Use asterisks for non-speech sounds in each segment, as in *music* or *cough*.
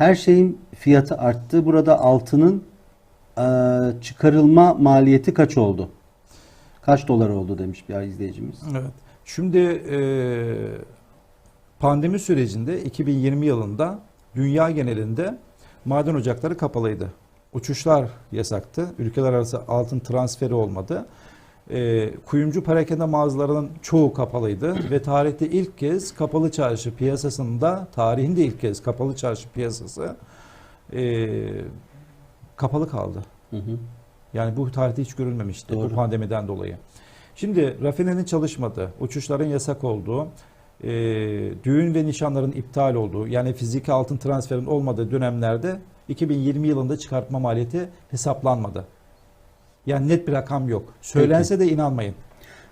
Her şeyin fiyatı arttı. Burada altının e, çıkarılma maliyeti kaç oldu? Kaç dolar oldu demiş bir izleyicimiz. Evet. Şimdi e, pandemi sürecinde 2020 yılında dünya genelinde maden ocakları kapalıydı. Uçuşlar yasaktı. Ülkeler arası altın transferi olmadı. E, kuyumcu perakende mağazalarının çoğu kapalıydı ve tarihte ilk kez kapalı çarşı piyasasında tarihinde ilk kez kapalı çarşı piyasası e, kapalı kaldı. Hı hı. Yani bu tarihte hiç görülmemişti Doğru. bu pandemiden dolayı. Şimdi rafinenin çalışmadığı, uçuşların yasak olduğu, e, düğün ve nişanların iptal olduğu, yani fiziki altın transferin olmadığı dönemlerde 2020 yılında çıkartma maliyeti hesaplanmadı. Yani net bir rakam yok. Söylense de inanmayın.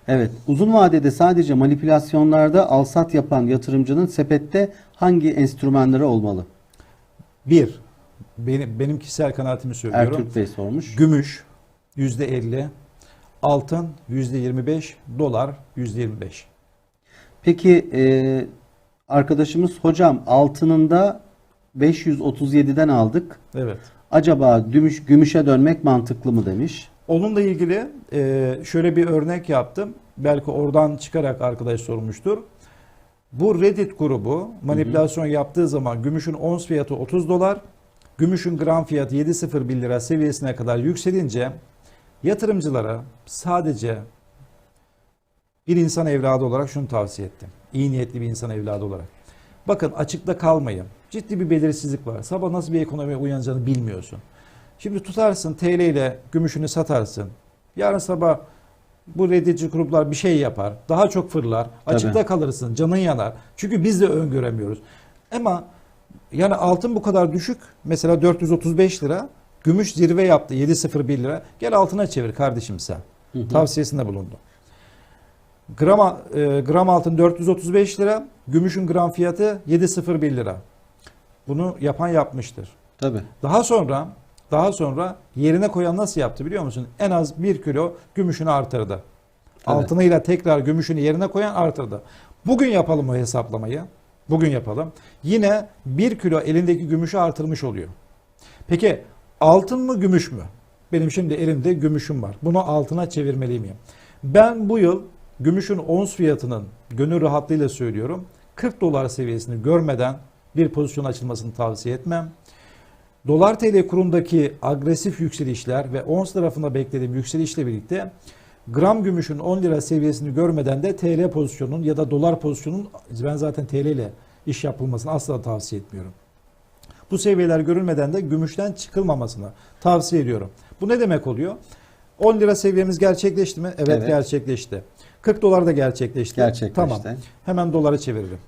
Evet. Uzun vadede sadece manipülasyonlarda alsat yapan yatırımcının sepette hangi enstrümanları olmalı? Bir, benim, benim kişisel kanaatimi söylüyorum. Ertürk Bey sormuş. Gümüş %50, altın %25, dolar %25. Peki e, arkadaşımız hocam altınında 537'den aldık. Evet. Acaba gümüş, gümüşe dönmek mantıklı mı demiş. Onunla ilgili e, şöyle bir örnek yaptım. Belki oradan çıkarak arkadaş sormuştur. Bu Reddit grubu manipülasyon yaptığı zaman gümüşün ons fiyatı 30 dolar, gümüşün gram fiyatı 7.01 lira seviyesine kadar yükselince yatırımcılara sadece bir insan evladı olarak şunu tavsiye ettim. İyi niyetli bir insan evladı olarak. Bakın açıkta kalmayın. Ciddi bir belirsizlik var. Sabah nasıl bir ekonomiye uyanacağını bilmiyorsun. Şimdi tutarsın TL ile gümüşünü satarsın. Yarın sabah bu reddici gruplar bir şey yapar. Daha çok fırlar. Açıkta Tabii. kalırsın. Canın yanar. Çünkü biz de öngöremiyoruz. Ama yani altın bu kadar düşük. Mesela 435 lira. Gümüş zirve yaptı 7.01 lira. Gel altına çevir kardeşim sen. Hı hı. Tavsiyesinde bulundu. Gram, e, gram altın 435 lira. Gümüşün gram fiyatı 7.01 lira. Bunu yapan yapmıştır. Tabii. Daha sonra daha sonra yerine koyan nasıl yaptı biliyor musun? En az 1 kilo gümüşünü artırdı. Altınıyla tekrar gümüşünü yerine koyan artırdı. Bugün yapalım o hesaplamayı. Bugün yapalım. Yine 1 kilo elindeki gümüşü artırmış oluyor. Peki altın mı gümüş mü? Benim şimdi elimde gümüşüm var. Bunu altına çevirmeli miyim? Ben bu yıl gümüşün ons fiyatının gönül rahatlığıyla söylüyorum 40 dolar seviyesini görmeden bir pozisyon açılmasını tavsiye etmem. Dolar TL kurundaki agresif yükselişler ve ons tarafında beklediğim yükselişle birlikte gram gümüşün 10 lira seviyesini görmeden de TL pozisyonun ya da dolar pozisyonun ben zaten TL ile iş yapılmasını asla tavsiye etmiyorum. Bu seviyeler görülmeden de gümüşten çıkılmamasını tavsiye ediyorum. Bu ne demek oluyor? 10 lira seviyemiz gerçekleşti mi? Evet, Evet. gerçekleşti. 40 dolar da gerçekleşti. Gerçekleşti. Tamam. Hemen dolara çeviririm.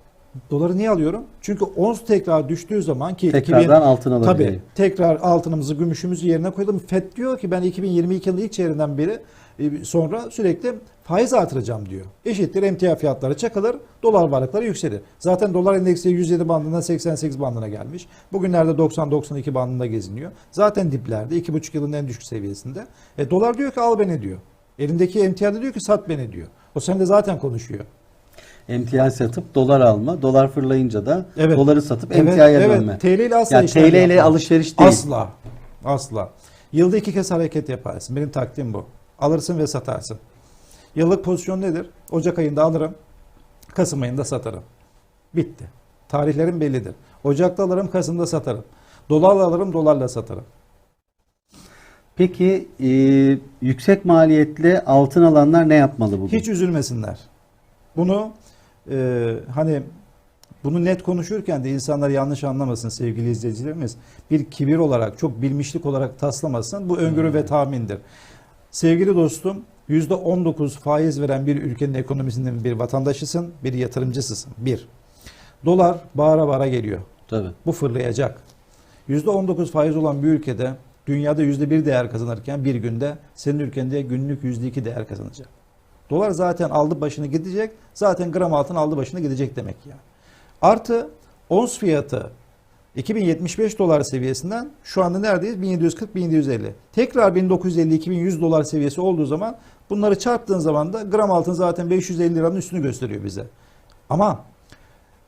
Doları niye alıyorum? Çünkü ons tekrar düştüğü zaman ki Tekrardan altın alabileyim. Tabii tekrar altınımızı, gümüşümüzü yerine koydum. FED diyor ki ben 2022 yılının ilk çeyreğinden beri e, sonra sürekli faiz artıracağım diyor. Eşittir emtia fiyatları çakılır, dolar varlıkları yükselir. Zaten dolar endeksi 107 bandından 88 bandına gelmiş. Bugünlerde 90-92 bandında geziniyor. Zaten diplerde 2,5 yılın en düşük seviyesinde. E, dolar diyor ki al beni diyor. Elindeki emtia diyor ki sat beni diyor. O seninle zaten konuşuyor. Emtia satıp dolar alma. Dolar fırlayınca da Evet. doları satıp Evet, emtiaya evet. dönme. TL ile asla Yani TL ile yapma. alışveriş değil. Asla. Asla. Yılda iki kez hareket yaparsın. Benim taktiğim bu. Alırsın ve satarsın. Yıllık pozisyon nedir? Ocak ayında alırım. Kasım ayında satarım. Bitti. Tarihlerim bellidir. Ocakta alırım, Kasım'da satarım. Dolarla alırım, dolarla satarım. Peki e, yüksek maliyetli altın alanlar ne yapmalı bugün? Hiç üzülmesinler. Bunu e, hani bunu net konuşurken de insanlar yanlış anlamasın sevgili izleyicilerimiz. Bir kibir olarak, çok bilmişlik olarak taslamasın. Bu öngörü ve tahmindir. Sevgili dostum, %19 faiz veren bir ülkenin ekonomisinin bir vatandaşısın, bir yatırımcısısın. Bir. Dolar bağıra bağıra geliyor. Tabii. Bu fırlayacak. %19 faiz olan bir ülkede dünyada %1 değer kazanırken bir günde senin ülkende günlük %2 değer kazanacak. Dolar zaten aldı başını gidecek. Zaten gram altın aldı başını gidecek demek yani. Artı ons fiyatı 2075 dolar seviyesinden şu anda neredeyiz? 1740-1750. Tekrar 1950-2100 dolar seviyesi olduğu zaman bunları çarptığın zaman da gram altın zaten 550 liranın üstünü gösteriyor bize. Ama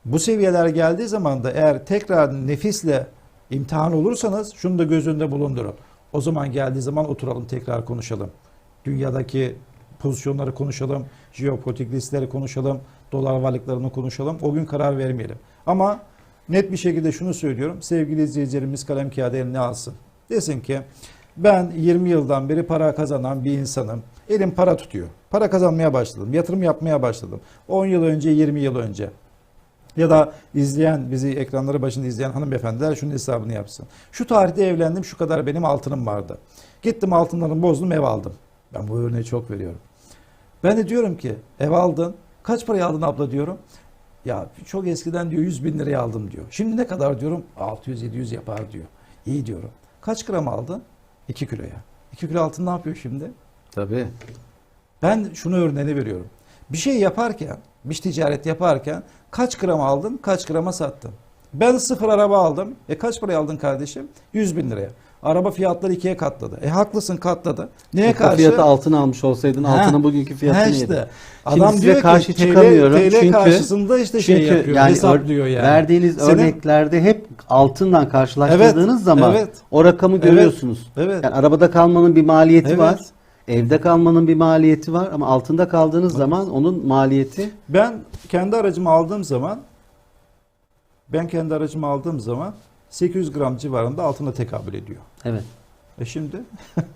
bu seviyeler geldiği zaman da eğer tekrar nefisle İmtihan olursanız şunu da göz önünde bulundurun. O zaman geldiği zaman oturalım tekrar konuşalım. Dünyadaki pozisyonları konuşalım, jeopolitik riskleri konuşalım, dolar varlıklarını konuşalım. O gün karar vermeyelim. Ama net bir şekilde şunu söylüyorum. Sevgili izleyicilerimiz kalem kağıdı eline alsın. Desin ki ben 20 yıldan beri para kazanan bir insanım. Elim para tutuyor. Para kazanmaya başladım. Yatırım yapmaya başladım. 10 yıl önce, 20 yıl önce. Ya da izleyen, bizi ekranları başında izleyen hanımefendiler şunun hesabını yapsın. Şu tarihte evlendim, şu kadar benim altınım vardı. Gittim altınlarımı bozdum, ev aldım. Ben bu örneği çok veriyorum. Ben de diyorum ki ev aldın, kaç paraya aldın abla diyorum. Ya çok eskiden diyor 100 bin liraya aldım diyor. Şimdi ne kadar diyorum 600-700 yapar diyor. İyi diyorum. Kaç gram aldın? 2 kiloya. 2 kilo altın ne yapıyor şimdi? Tabii. Ben şunu örneğini veriyorum. Bir şey yaparken, bir ticaret yaparken kaç gram aldın, kaç grama sattın? Ben sıfır araba aldım. E kaç paraya aldın kardeşim? 100 bin liraya. Araba fiyatları ikiye katladı. E haklısın katladı. Neye O karşı? fiyatı altın almış olsaydın Ha, altının bugünkü fiyatını ha yedin. işte. Şimdi Adam size diyor karşı ki çıkamıyorum TL, TL çünkü- karşısında işte şey Çünkü yapıyor, yani hesaplıyor ör- yani. verdiğiniz Senin- örneklerde hep altından karşılaştırdığınız Evet, zaman evet. o rakamı görüyorsunuz. Evet. Yani arabada kalmanın bir maliyeti Evet. var. Evde kalmanın bir maliyeti var ama altında kaldığınız zaman onun maliyeti Ben kendi aracımı aldığım zaman ben kendi aracımı aldığım zaman 800 gram civarında altına tekabül ediyor. evet. E şimdi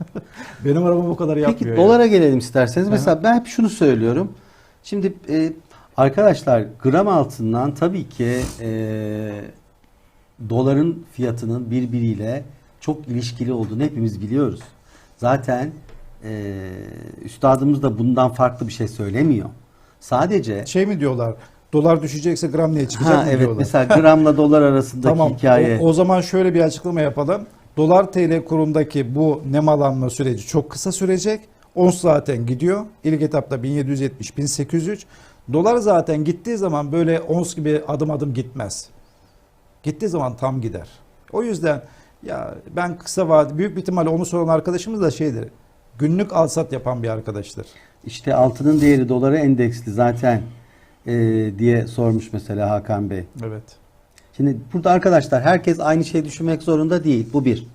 *laughs* benim arabam o kadar yapmıyor. Peki yani. dolara gelelim isterseniz. Mesela ben hep şunu söylüyorum. Şimdi e, arkadaşlar gram altından tabii ki e, doların fiyatının birbiriyle çok ilişkili olduğunu hepimiz biliyoruz. Zaten e, üstadımız da bundan farklı bir şey söylemiyor. Sadece Şey mi diyorlar? Dolar düşecekse gram neye çıkacak ha, mı evet diyorlar. mesela gramla dolar arasındaki *laughs* Tamam. hikaye. O, o zaman şöyle bir açıklama yapalım. Dolar TL kurundaki bu nemalanma süreci çok kısa sürecek. Ons zaten gidiyor. İlk etapta 1770 1803. Dolar zaten gittiği zaman böyle ons gibi adım adım gitmez. Gittiği zaman tam gider. O yüzden ya ben kısa vade büyük bir ihtimalle onu soran arkadaşımız da şeydir. Günlük alsat yapan bir arkadaştır. İşte altının değeri dolara endeksli zaten e, diye sormuş mesela Hakan Bey. Evet. Şimdi burada arkadaşlar herkes aynı şeyi düşünmek zorunda değil. Bu bir.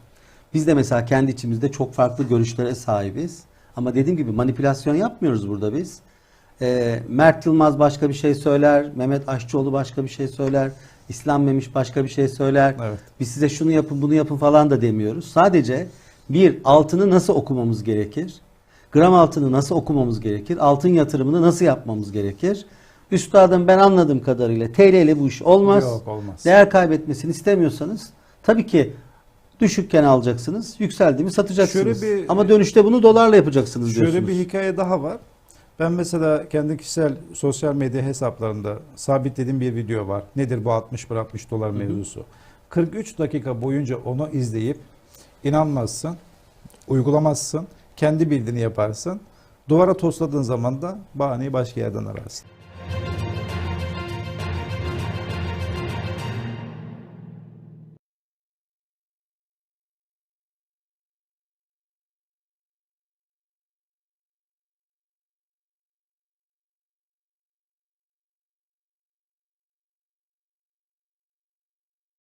Biz de mesela kendi içimizde çok farklı görüşlere sahibiz. Ama dediğim gibi manipülasyon yapmıyoruz burada biz. Ee, Mert Yılmaz başka bir şey söyler. Mehmet Aşçıoğlu başka bir şey söyler. İslam Memiş başka bir şey söyler. Evet. Biz size şunu yapın bunu yapın falan da demiyoruz. Sadece bir altını nasıl okumamız gerekir? Gram altını nasıl okumamız gerekir? Altın yatırımını nasıl yapmamız gerekir? Üstadım ben anladığım kadarıyla TL ile bu iş olmaz. Yok, olmaz. Değer kaybetmesini istemiyorsanız tabii ki düşükken alacaksınız. Yükseldiğimi satacaksınız. Şöyle bir- Ama dönüşte bunu dolarla yapacaksınız Şöyle diyorsunuz. bir hikaye daha var. Ben mesela kendi kişisel sosyal medya hesaplarında sabitlediğim bir video var. Nedir bu 60 bir 60 dolar mevzusu? 43 dakika boyunca onu izleyip inanmazsın, uygulamazsın, kendi bildiğini yaparsın. Duvara tosladığın zaman da bahaneyi başka yerden ararsın.